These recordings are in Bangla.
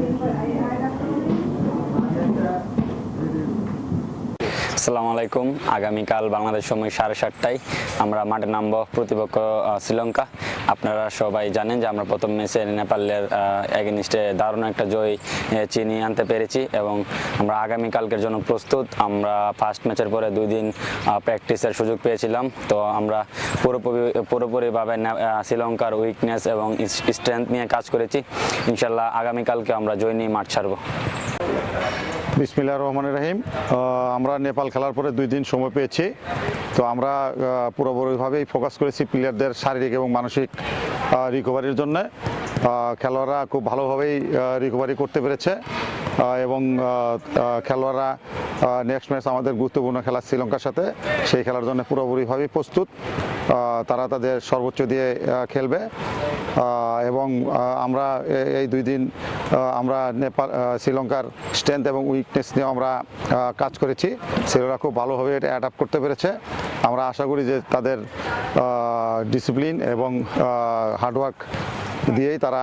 Thank you. আসসালামু আলাইকুম। আগামীকাল বাংলাদেশ সময় সাড়ে সাতটায় আমরা মাঠে নামবো প্রতিপক্ষ শ্রীলঙ্কা। আপনারা সবাই জানেন যে আমরা প্রথম ম্যাচে নেপালের এগেনিস্টে দারুণ একটা জয় চিনিয়ে আনতে পেরেছি এবং আমরা আগামীকালকের জন্য প্রস্তুত। আমরা ফার্স্ট ম্যাচের পরে দুই দিন প্র্যাকটিসের সুযোগ পেয়েছিলাম। তো আমরা পুরোপুরি, পুরোপুরিভাবে শ্রীলঙ্কার উইকনেস এবং স্ট্রেংথ নিয়ে কাজ করেছি। ইনশাল্লাহ আগামীকালকে আমরা জয় নিয়ে মাঠ ছাড়বো। বিসমিল্লা রহমান রাহিম। আমরা নেপাল খেলার পরে দুই দিন সময় পেয়েছি। তো আমরা পুরোপুরিভাবেই ফোকাস করেছি প্লেয়ারদের শারীরিক এবং মানসিক রিকভারির জন্য। খেলোয়াড়রা খুব ভালোভাবেই রিকভারি করতে পেরেছে। এবং খেলোয়াড়রা নেক্সট ম্যাচ আমাদের গুরুত্বপূর্ণ খেলা শ্রীলঙ্কার সাথে। সেই খেলার জন্য পুরোপুরিভাবেই প্রস্তুত। তারা তাদের সর্বোচ্চ দিয়ে খেলবে। এবং আমরা এই দুই দিন আমরা নেপাল শ্রীলঙ্কার স্ট্রেংথ এবং উইকনেস নিয়ে আমরা কাজ করেছি। ছেলেরা খুব ভালোভাবে এটা অ্যাডাপ্ট করতে পেরেছে। আমরা আশা করি যে তাদের ডিসিপ্লিন এবং হার্ডওয়ার্ক দিয়েই তারা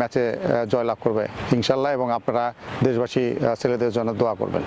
ম্যাচে জয়লাভ করবে। ইনশাল্লাহ এবং আপনারা দেশবাসী ছেলেদের জন্য দোয়া করবেন।